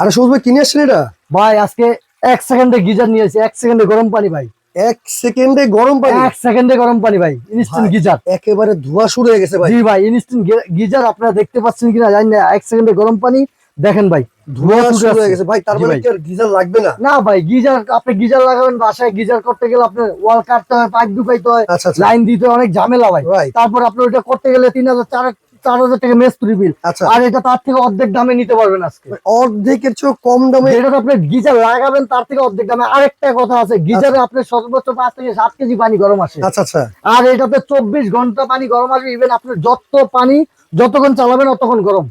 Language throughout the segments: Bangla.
আরে সবুজ ভাই কিনে আসছেন এটা? ভাই আজকে এক সেকেন্ডে গিজার নিয়েছি এক সেকেন্ডে গরম পানি ভাই। এক সেকেন্ডে গরম পানি? এক সেকেন্ডে গরম পানি ভাই ইনস্ট্যান্ট গিজার। একেবারে ধোয়া শুরু হয়ে গেছে ভাই। জি ভাই ইনস্ট্যান্ট গিজার আপনারা দেখতে পাচ্ছেন কিনা জানি না এক সেকেন্ডে গরম পানি দেখেন ভাই ধোয়া শুরু হয়ে গেছে। ভাই তার মানে কি আর গিজার লাগবে না? না ভাই গিজার আপনি গিজার লাগাবেন বাসায় গিজার করতে গেলে আপনার ওয়াল কাটতে হয় পাইপ ঢুকাইতে হয় আচ্ছা আচ্ছা। লাইন দিতে হয় অনেক ঝামেলা ভাই. তারপর আপনি ওইটা করতে গেলে তিন হাজার চার চার হাজার টাকা মেস্তুরি বিল আচ্ছা। আর এটা তার থেকে অর্ধেক দামে নিতে পারবেন আজকে। অর্ধেকের চেয়ে কম দামে আপনি গিজার লাগাবেন তার থেকে অর্ধেক দামে। আরেকটা কথা আছে গিজারে আপনার সর্বোচ্চ পাঁচ থেকে সাত কেজি পানি গরম আসে। আচ্ছা আচ্ছা। আর এটাতে চব্বিশ ঘণ্টা পানি গরম আসবে ইভেন আপনি যত পানি যতক্ষণ চালাবেন ততক্ষণ গরম।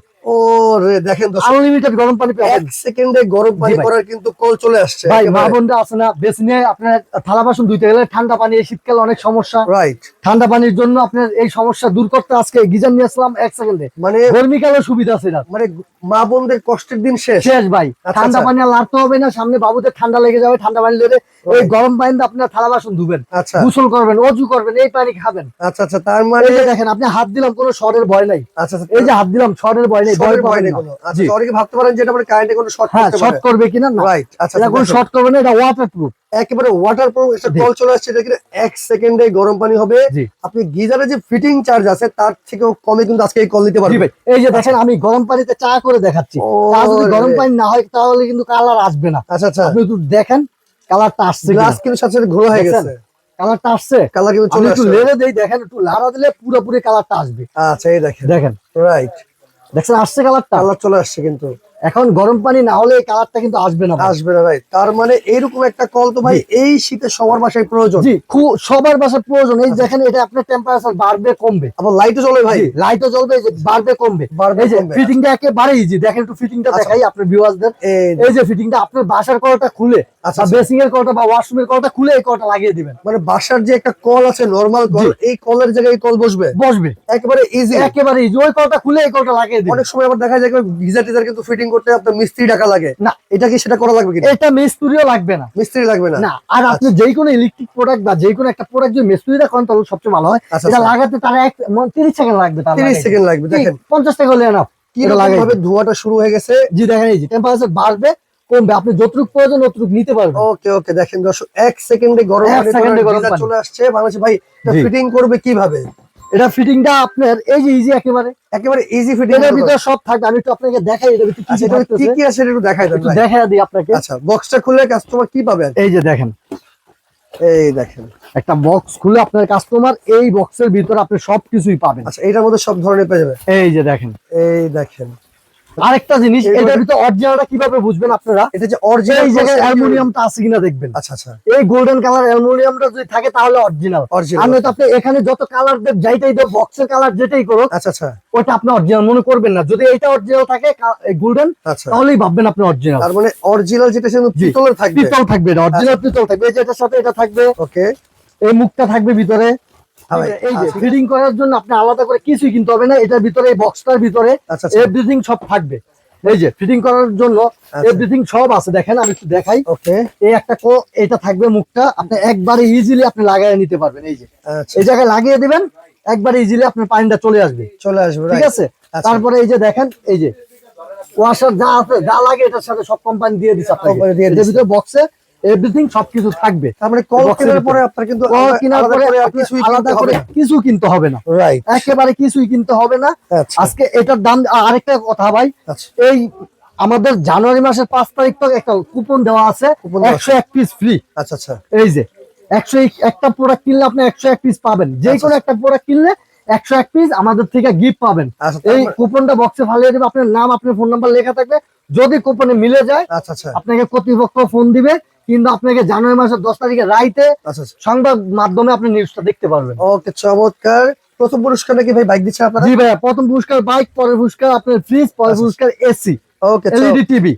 দেখেন আনলিমিটেড গরম পানি এক সেকেন্ডে গরম পানি করার কিন্তু কল চলে আসছে ভাই মা বোনরা আছে না বেসিনে আপনার থালা বাসন ধুইতে গেলে ঠান্ডা পানি এই শীতকালে অনেক সমস্যা। রাইট ঠান্ডা পানির জন্য আপনার এই সমস্যা দূর করতে আজকে গিজার নিয়ে আসলাম এক সেকেন্ডে। মানে গরমিকালে সুবিধা আছে এটা মানে মা বোনদের কষ্টের দিন শেষ। শেষ ভাই আচ্ছা, ঠান্ডা আচ্ছা। পানি আর লাড়তে হবে না সামনে বাবুদের ঠান্ডা লেগে যাবে ঠান্ডা পানি লেগে এই. গরম পানিতে আপনার থালা বাসন ধুবেন আচ্ছা। গোসল করবেন অজু করবেন এই পানি খাবেন। আচ্ছা আচ্ছা তার মানে দেখেন আপনি হাত দিলাম কোনো শরের ভয় নাই। আচ্ছা আচ্ছা। এই যে হাত দিলাম শরের ভয় নেই ভয় পাবেন না। আচ্ছা অনেকে ভাবতে পারেন যে এটা মানে কারেন্টে কোনো শর্ট হ্যাঁ করতে শর্ট করবে কিনা? না। রাইট আচ্ছা এটা কোনো আচ্ছা, শর্ট করবে না এটা ওয়াটার একেবারে ওয়াটার একটা কল চলে আসছে এটা কিন্তু এক সেকেন্ডে গরম পানি হবে। আপনি গিজারে যে ফিটিং চার্জ আছে তার থেকেও কমে কিন্তু আজকে এই কল দিতে জি পারবেন। এই যে দেখেন আমি গরম পানিতে চা করে দেখাচ্ছি। চা যদি গরম পানি না হয় তাহলে কিন্তু কালার আসবে না। আচ্ছা আচ্ছা। আপনি একটু দেখেন কালারটা আসছে গ্লাস কিন্তু সাথে সাথে ঘোলা হয়ে? গেছে। কালারটা আসছে। কালার কিন্তু আমি চলে একটু লেড়ে দেই দেখেন একটু লাড়া দিলে পুরোপুরি কালারটা আসবে। আচ্ছা এই দেখেন। দেখেন। রাইট দেখছেন আসছে কালারটা কালার চলে আসছে কিন্তু। এখন গরম পানি না হলে এই কালারটা কিন্তু আসবে না আসবে না রাইট তার মানে এইরকম একটা কল তো ভাই এই শীতে সবার বাসায় প্রয়োজন। জি সবার বাসার প্রয়োজন। এই দেখেন এটা আপনার টেম্পারেচার বাড়বে কমবে। আবার লাইটও চলে ভাই। লাইটও জ্বলবে যে বাড়বে কমবে। বাড়বে। ফিটিংটা একেবারে ইজি দেখেন একটু ফিটিংটা আচ্ছা। দেখাই আপনার ভিউয়ারদের এই যে ফিটিংটা আপনার বাসার কলটা খুলে আচ্ছা, আচ্ছা। বেসিং এর কলটা বা ওয়াশরুমের কলটা খুলে এই কলটা লাগিয়ে দিবেন। মানে বাসার যে একটা কল আছে নরমাল কল এই কলের জায়গায় এই কল বসবে? বসবে। একেবারে ইজি একেবারে ইজি ওই কলটা খুলে এই কলটা লাগিয়ে দিবেন। অনেক সময় আবার দেখা যায় গিজার টিজার কিন্তু ফিটিং করতে আপনার মিস্ত্রি টাকা লাগে। না। এটা কি সেটা করা লাগবে এটা মিস্ত্রিও লাগবে না। মিস্ত্রি লাগবে না। আর আপনি যে কোনো ইলেকট্রিক প্রোডাক্ট বা যে কোনো একটা প্রোডাক্ট যদি মিস্ত্রিটা করেন তাহলে সবচেয়ে ভালো হয়। আচ্ছা, এটা আচ্ছা। লাগাতে তারা এক তিরিশ সেকেন্ড লাগবে তিরিশ সেকেন্ড লাগবে দেখেন। পঞ্চাশ টাকা হলে ধোঁয়াটা শুরু হয়ে গেছে? জি দেখেন এই যে টেম্পারেচার বাড়বে কমবে। আপনি যতটুকু প্রয়োজন ততটুকু নিতে পারবেন। ওকে ওকে দেখেন দর্শক এক সেকেন্ডে গরম। চলে আসছে। বাংলাদেশে ভাই ফিটিং করবে কীভাবে? এটা ফিটিংটা আপনার এই যে ইজি একেবারে। একেবারে ইজি ফিটিং এর ভিতর সব থাকে আমি একটু আপনাকে দেখাই এটা ভিতরে কি আছে কি এটা কি কি আছে একটু দেখাই দেন দেখাই দিই আপনাকে। আচ্ছা বক্সটা খুলে কাস্টমার কি পাবে? এই যে দেখেন। এই দেখেন। একটা বক্স খুলে আপনার কাস্টমার এই বক্সের ভিতর আপনি সবকিছুই পাবেন। আচ্ছা এটার মধ্যে সব ধরনের পেয়ে যাবে এই যে দেখেন। এই দেখেন। আরেকটা জিনিস এটার ভিতরে অরিজিনালটা কীভাবে বুঝবেন আপনারা? এটা যে এই অরিজিনাল জায়গায় অ্যালুমিনিয়ামটা আছে কিনা দেখবেন। আচ্ছা আচ্ছা। এই গোল্ডেন কালার অ্যালুমিনিয়ামটা যদি থাকে তাহলে অরিজিনাল আর অরিজিনাল নয়তো আপনি এখানে যত কালার দেব যাইটাই দেব বক্সের কালার যেটাই করো আচ্ছা আচ্ছা। ওটা আপনি অরিজিনাল মনে করবেন না। যদি এটা অরিজিনাল থাকে গোল্ডেন আচ্ছা। তাহলেই ভাববেন আপনি অরিজিনাল তার মানে অরিজিনাল যেটা সেটা পিতলের থাকবে। পিতল থাকবে অরিজিনাল পিতল থাকবে। এই যে এটার সাথে এটা থাকবে ওকে এই মুখটা থাকবে ভিতরে। এই যে আচ্ছা। ফিডিং করার জন্য আপনি আলাদা করে কিছুই কিনতে হবে না এটার ভিতরে এই বক্সটার ভিতরে আচ্ছা আচ্ছা। এভরিথিং সব থাকবে। এই যে ফিটিং করার জন্য আচ্ছা। এভরিথিং সব আছে দেখেন আমি একটু দেখাই। ওকে। এই একটা কো এটা থাকবে মুখটা আপনি একবারে ইজিলি আপনি লাগাই নিতে পারবেন এই যে। আচ্ছা। এই জায়গায় লাগিয়ে দিবেন একবারে ইজিলি আপনার পানিটা চলে আসবে। চলে আসবে ঠিক আছে? আচ্ছা। তারপরে এই যে দেখেন এই যে ওয়াশার যা আছে যা লাগে এটার সাথে সব কোম্পানি দিয়ে দিচ্ছে আপনাকে। ভিতরে বক্সে এভরিথিং সবকিছু থাকবে। তার মানে কল কেনার পরে আপনার কিন্তু কল কেনার পরে কিছুই আলাদা করে কিছু কিনতে হবে না। রাইট একেবারে কিছুই কিনতে হবে না। আচ্ছা। আজকে এটার দাম আরেকটা কথা ভাই। আচ্ছা। এই আমাদের জানুয়ারি মাসের পাঁচ তারিখ তো একটা কুপন দেওয়া আছে। একশো এক পিস ফ্রি আচ্ছা আচ্ছা। এই যে একশো একটা প্রোডাক্ট কিনলে আপনি একশো এক পিস পাবেন। যে আচ্ছা, কোনো একটা প্রোডাক্ট কিনলে একশো এক পিস আমাদের থেকে গিফট পাবেন। এই কুপনটা বক্সে ফালিয়ে দেবে। আপনার নাম আপনার ফোন নাম্বার লেখা থাকবে। যদি কুপনে মিলে যায় আচ্ছা আচ্ছা। আপনাকে কর্তৃপক্ষ ফোন দিবে। কিন্তু আপনাকে জানুয়ারি মাসের দশ তারিখে রাইতে আচ্ছা আচ্ছা। সংবাদ মাধ্যমে আপনি নিউজটা দেখতে পারবেন। ওকে চমৎকার। প্রথম পুরস্কার নাকি ভাই বাইক দিচ্ছেন আপনারা? জি ভাইয়া প্রথম পুরস্কার বাইক পরের পুরস্কার আপনার ফ্রিজ পরের আচ্ছা। পুরস্কার এসি ওকে এলইডি টিভি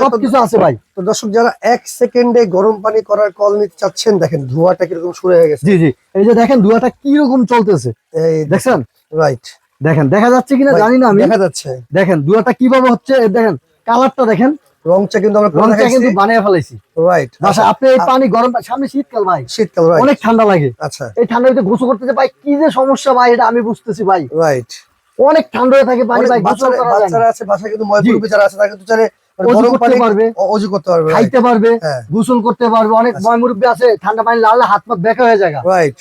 সবকিছু আছে ভাই। তো দর্শক যারা এক সেকেন্ডে গরম পানি করার কল নিতে চাচ্ছেন দেখেন ধোঁয়াটা কীরকম শুরু হয়ে গেছে। জি জি। এই যে দেখেন দুয়াটা কি রকম চলতেছে। এই দেখছেন? রাইট দেখেন দেখা যাচ্ছে কিনা জানি না আমি। দেখা যাচ্ছে। দেখেন দুয়াটা কীভাবে হচ্ছে দেখেন কালারটা দেখেন। রংটা কিন্তু আমরা রংটা কিন্তু বানিয়ে ফেলাইছি। রাইট বাসা আপনি এই পানি গরম সামনে শীতকাল ভাই। শীতকাল রাইট অনেক ঠান্ডা লাগে। আচ্ছা। এই ঠান্ডাতে গোসল করতেছে ভাই কি যে সমস্যা ভাই এটা আমি বুঝতেছি ভাই। রাইট অনেক ঠান্ডা হয়ে থাকে পানি ভাই গোসল করা যায় বাচ্চারা আছে বাসায় কিন্তু ময়ূর জি। যারা আছে তারা কিন্তু চাইলে গরম করতে পানি পারবে অজু করতে পারবে খাইতে পারবে গোসল করতে পারবে অনেক ময় মুরব্বী আছে ঠান্ডা পানি লালে হাত পা বেঁকা হয়ে যায়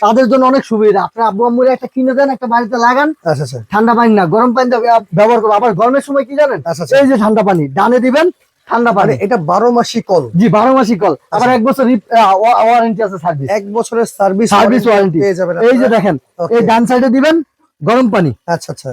তাদের জন্য অনেক সুবিধা। আপনার আব্বু আম্মুর একটা কিনে দেন একটা বাড়িতে লাগান আচ্ছা আচ্ছা। ঠান্ডা পানি না গরম পানি ব্যবহার করব। আবার গরমের সময় কি জানেন? আচ্ছা আচ্ছা। এই যে ঠান্ডা পানি ডানে দিবেন ঠান্ডা মানে পানি। এটা বারো মাসি কল। জি বারো মাসি কল। আবার এক বছর ওয়ারেন্টি আছে সার্ভিস এক বছরের সার্ভিস সার্ভিস ওয়ারেন্টি এই যে দেখেন এই ডান সাইডে দিবেন গরম পানি। আচ্ছা আচ্ছা।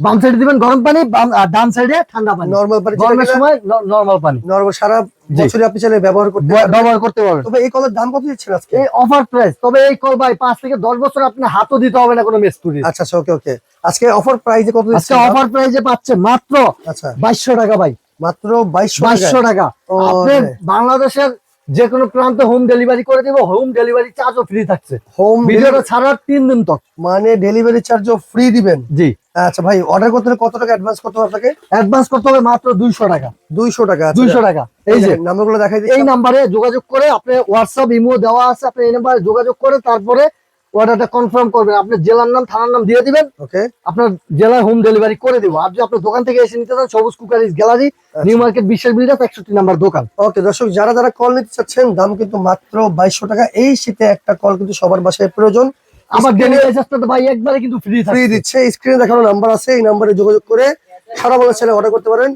বাম সাইডে দিবেন গরম পানি আর ডান সাইডে ঠান্ডা পানি। নরমাল পানি গরমের সময় নরমাল পানি। নরমাল সারা। বছরে আপনি চাইলে ব্যবহার করতে পারবেন। ব্যবহার করতে পারবেন। তবে এই কলের দাম কত দিচ্ছেন আজকে? এই অফার প্রাইস তবে এই কল ভাই পাঁচ থেকে দশ বছর আপনি হাতও দিতে হবে না কোনো মিস্ত্রি। আচ্ছা আচ্ছা ওকে ওকে আজকে অফার প্রাইসে কত আজকে দিচ্ছেন? অফার প্রাইসে পাচ্ছে মাত্র আচ্ছা। বাইশশো টাকা ভাই। মাত্র বাইশশো টাকা। আপনি। বাংলাদেশের যে কোনো প্রান্তে হোম ডেলিভারি করে দিব হোম ডেলিভারি চার্জও ফ্রি থাকছে। হোম ভিডিওটা ছাড়ার তিন দিন তক মানে ডেলিভারি চার্জও ফ্রি দিবেন? জি। আচ্ছা ভাই অর্ডার করতে হলে কত টাকা অ্যাডভান্স করতে হবে আপনাকে? অ্যাডভান্স করতে হবে মাত্র দুইশো টাকা। দুইশো টাকা আচ্ছা, দুইশো টাকা। এই যে নাম্বারগুলো দেখাই এই নাম্বারে যোগাযোগ করে আপনি হোয়াটসঅ্যাপ ইমো দেওয়া আছে আপনি এই নাম্বারে যোগাযোগ করে তারপরে অর্ডারটা কনফার্ম করবেন। আপনি জেলার নাম থানার নাম দিয়ে দিবেন। ওকে। আপনার জেলায় হোম ডেলিভারি করে দিব। আপনি আপনার দোকান থেকে এসে নিতে চান Sabuj cookeries gallery new market বিশ্বের বিল্ডার্স একষট্টি নাম্বার দোকান। ওকে দর্শক যারা যারা কল নিতে চাচ্ছেন দাম কিন্তু মাত্র বাইশশো টাকা। এই শীতে একটা কল কিন্তু সবার বাসায় প্রয়োজন। আমার ডেলিভারি চার্জটা তো ভাই একবারে কিন্তু ফ্রি ফ্রি দিচ্ছে। স্ক্রিনে দেখানো নাম্বার আছে এই নাম্বারে যোগাযোগ করে সারা বাংলা ছেলে অর্ডার করতে পারেন।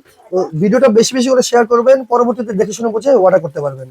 ভিডিওটা বেশি বেশি করে শেয়ার করবেন। পরবর্তীতে দেখে শুনে বুঝে অর্ডার করতে পারবেন।